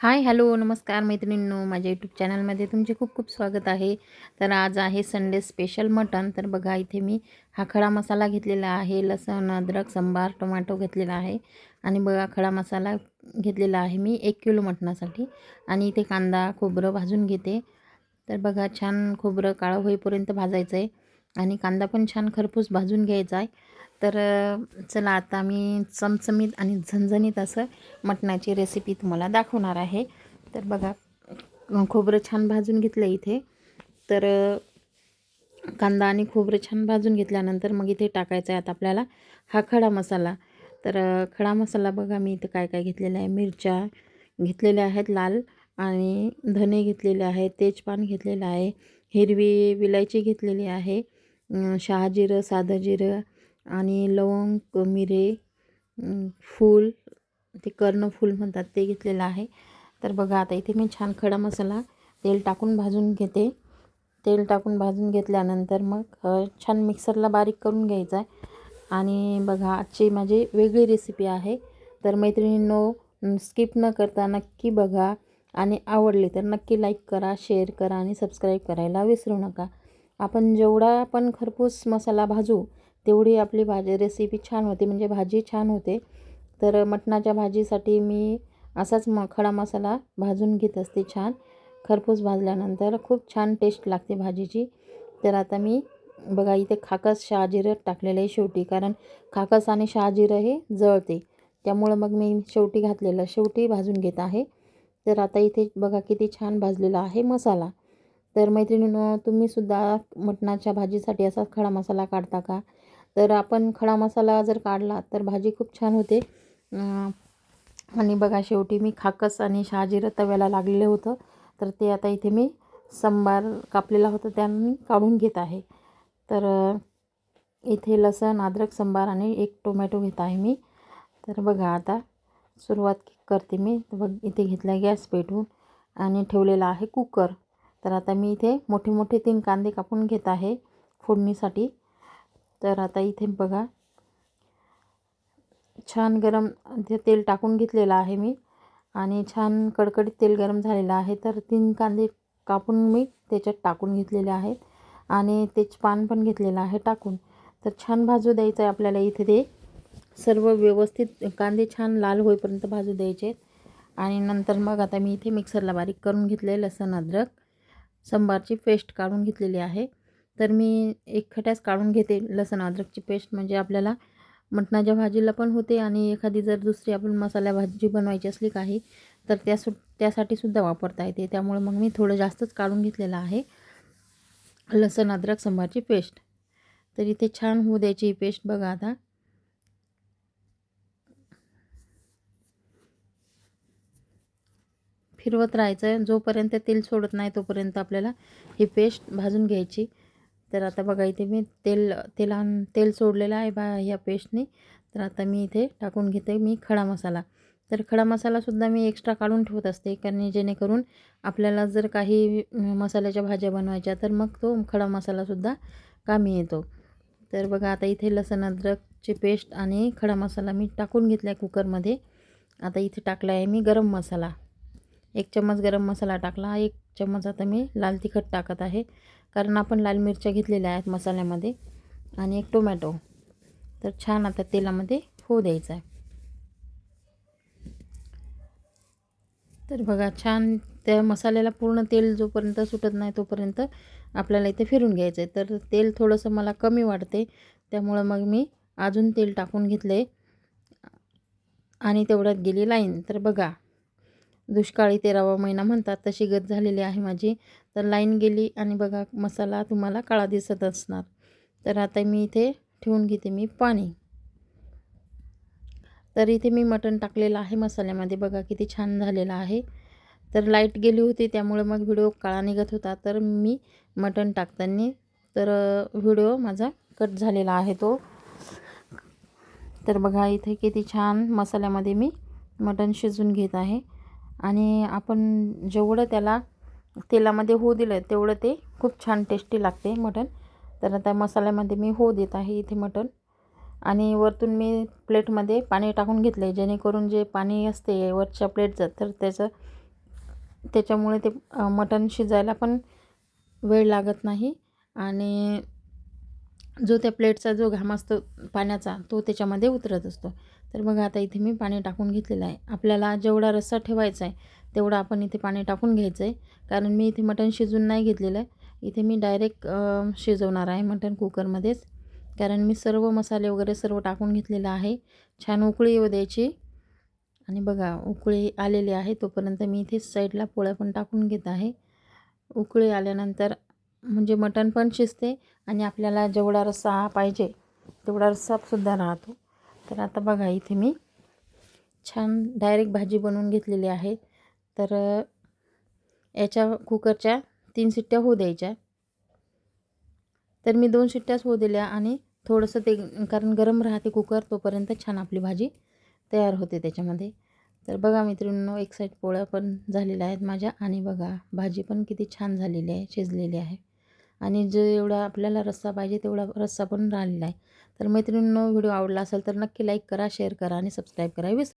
Hi hello नमस्कार मैत्रिणींनो. माझ्या यूट्यूब चॅनलमध्ये तुमचे खूप खूप स्वागत आहे. तर आज आहे संडे स्पेशल मटन तर बघा इथे मी हा खडा मसाला घेतलेला आहे लसण अद्रक संबार टोमॅटो घेतलेला आहे. आणि बघा खडा मसाला घेतलेला आहे मी एक किलो मटणासाठी. आणि इथे कांदा खोबरं भाजून घेते. तर बघा छान खोबरं काळं होईपर्यंत भाजायचं आहे आणि कांदा पण छान खरपूस भाजून घ्यायचा आहे. तर चला आता मी चमचमीत आणि झणझणीत असं मटणाची रेसिपी तुम्हाला दाखवणार आहे. तर बघा खोबरं छान भाजून घेतलं इथे. तर कांदा आणि खोबरं छान भाजून घेतल्यानंतर मग इथे टाकायचं आहे आता आपल्याला हा खडा मसाला. तर खडा मसाला बघा मी इथे काय काय घेतलेलं आहे. मिरच्या घेतलेल्या आहेत लाल आणि धने घेतलेले आहेत तेजपान घेतलेलं आहे हिरवी विलायची घेतलेली आहे. शहाजिरं साधं जिरं आणि लवंग मिरे फूल ते कर्णफूल म्हणतात ते घेतलेलं आहे. तर बघा आता इथे मी छान खडा मसाला तेल टाकून भाजून घेते. तेल टाकून भाजून घेतल्यानंतर मग छान मिक्सरला बारीक करून घ्यायचं आहे. आणि बघा आजची माझी वेगळी रेसिपी आहे. तर मैत्रिणींनो स्किप न करता नक्की बघा. आणि आवडली तर नक्की लाईक करा शेअर करा आणि सबस्क्राईब करायला विसरू नका. आपण जेवढा पण खरपूस मसाला भाजू तेवढी आपली भाजी रेसिपी छान होते. म्हणजे भाजी छान होते. तर मटणाच्या भाजीसाठी मी असाच म खडा मसाला भाजून घेत असते छान. खरपूस भाजल्यानंतर खूप छान टेस्ट लागते भाजीची. तर आता मी बघा इथे खाकस शहाजिरं टाकलेलं आहे शेवटी. कारण खाकस आणि शहाजिरं हे जळते. त्यामुळं मग मी शेवटी घातलेलं शेवटी भाजून घेत आहे. तर आता इथे बघा किती छान भाजलेला आहे मसाला. तर मैत्रिणीनं तुम्हीसुद्धा मटणाच्या भाजीसाठी असा खडा मसाला काढता का? तर आपण खडा मसाला जर काढला तर भाजी खूप छान होते. आणि बघा शेवटी मी खाकस आणि शहाजिरं तव्याला लागलेलं होतं. तर ते आता इथे मी संबार कापलेला होता त्यांनी काढून घेत आहे. तर इथे लसण अद्रक संबार आणि एक टोमॅटो घेत आहे मी. तर बघा आता सुरुवात करते मी. बघ इथे घेतला गॅस पेटवून आणि ठेवलेला आहे कुकर. तर आता मी इथे मोठे मोठे तीन कांदे कापून घेत आहे फोडणीसाठी. तर आता इथे बघा छान गरम ते तेल टाकून घेतलेलं आहे मी आणि छान कडकडीत तेल गरम झालेलं आहे. तर तीन कांदे कापून मी त्याच्यात टाकून घेतलेले आहेत आणि तेजपान पण घेतलेलं आहे टाकून. तर छान भाजू द्यायचं आहे आपल्याला इथे ते. सर्व व्यवस्थित कांदे छान लाल होईपर्यंत भाजू द्यायचे. आणि नंतर मग आता मी इथे मिक्सरला बारीक करून घेतले लसण अद्रक. संबारची पेस्ट काढून घेतलेली आहे. तर मी एक खट्यास काढून घेते लसण अद्रकची पेस्ट म्हणजे आपल्याला मटणाच्या भाजीला पण होते आणि एखादी जर दुसरी आपण मसाल्या भाजी बनवायची असली काही तर त्या सु त्यासाठी सुद्धा वापरता येते. त्यामुळे मग मी थोडं जास्तच काढून घेतलेलं आहे लसण अद्रक संभारची पेस्ट. तर इथे छान होऊ द्यायची ही पेस्ट बघा आता. फिरवत राहायचं आहे. जोपर्यंत तेल सोडत नाही तोपर्यंत आपल्याला ही पेस्ट भाजून घ्यायची. तर आता बघा इथे मी तेल तेला तेल सोडलेलं आहे बा ह्या पेस्टने. तर आता मी इथे टाकून घेते मी खडा मसाला. तर खडा मसालासुद्धा मी एक्स्ट्रा काढून ठेवत असते कारण जेणेकरून आपल्याला जर काही मसाल्याच्या भाज्या बनवायच्या तर मग तो खडा मसालासुद्धा कामी येतो. तर बघा आता इथे लसण अद्रकची पेस्ट आणि खडा मसाला मी टाकून घेतला आहे कुकरमध्ये आता इथे टाकला आहे मी गरम मसाला. एक चम्मच गरम मसाला टाकला. एक चम्मच आता मी लाल तिखट टाकत आहे. कारण आपण लाल मिरच्या घेतलेल्या आहेत मसाल्यामध्ये आणि एक टोमॅटो. तर छान आता तेलामध्ये होऊ द्यायचा आहे. तर बघा छान त्या मसाल्याला पूर्ण तेल जोपर्यंत सुटत नाही तोपर्यंत आपल्याला इथे फिरून घ्यायचं आहे तर तेल थोडंसं मला कमी वाटते त्यामुळं मग मी अजून तेल टाकून घेतले आणि तेवढ्यात गेली लाईन. तर बघा दुष्काळी तेरावा महिना म्हणतात तशी गत झालेली आहे माझी. तर लाईन गेली आणि बघा मसाला तुम्हाला काळा दिसत असणार. तर आता मी इथे ठेवून घेते मी पाणी. तर इथे मी मटण टाकलेलं आहे मसाल्यामध्ये. बघा किती छान झालेलं आहे. तर लाइट गेली होती त्यामुळे मग व्हिडिओ काळा निघत होता. तर मी मटण टाकताना तर व्हिडिओ माझा कट झालेला आहे तो. तर बघा इथे किती छान मसाल्यामध्ये मी मटण शिजून घेत आहे. आणि आपण जेवढं त्याला तेलामध्ये होऊ दिलं तेवढं ते खूप छान टेस्टी लागते मटण. तर आता मसाल्यामध्ये मी होऊ देत आहे इथे मटण. आणि वरतून मी प्लेटमध्ये पाणी टाकून घेतलं आहे जेणेकरून जे पाणी असते वरच्या प्लेटचं तर त्याचं त्याच्यामुळे ते मटण शिजायला पण वेळ लागत नाही. आणि जो त्या प्लेटचा जो घाम असतो पाण्याचा तो त्याच्यामध्ये उतरत असतो. तर बघा आता इथे मी पाणी टाकून घेतलेलं आहे. आपल्याला जेवढा रस्सा ठेवायचा आहे तेवढा आपण इथे पाणी टाकून घ्यायचं आहे. कारण मी इथे मटण शिजून नाही घेतलेलं आहे. इथे मी डायरेक्ट शिजवणार आहे मटण कुकरमध्येच. कारण मी सर्व मसाले वगैरे सर्व टाकून घेतलेलं आहे. छान उकळी येऊ द्यायची. आणि बघा उकळी आलेली आहे. तोपर्यंत मी इथे साईडला पोळ्या पण टाकून घेत आहे. उकळी आल्यानंतर म्हणजे मटण पण शिजते आणि आपल्याला जेवढा रस्सा पाहिजे तेवढा रस्सासुद्धा राहतो. तर आता बघा इथे मी छान डायरेक्ट भाजी बनवून घेतलेली आहे. तर याच्या कुकरच्या तीन शिट्ट्या होऊ द्यायच्या. तर मी दोन शिट्ट्याच होऊ दिल्या आणि थोडंसं ते कारण गरम राहते कुकर तोपर्यंत छान आपली भाजी तयार होते त्याच्यामध्ये. तर बघा मित्रांनो एक साईड पोळ्या पण झालेल्या आहेत माझ्या आणि बघा भाजी पण किती छान झालेली आहे शिजलेली आहे. आणि जे एवढा आपल्याला रस्सा पाहिजे तेवढा रस्सा पण राहिलेला आहे. तर मैत्रिणींनो व्हिडिओ आवडला असेल तर नक्की लाईक करा शेअर करा आणि सबस्क्राईब करा. विस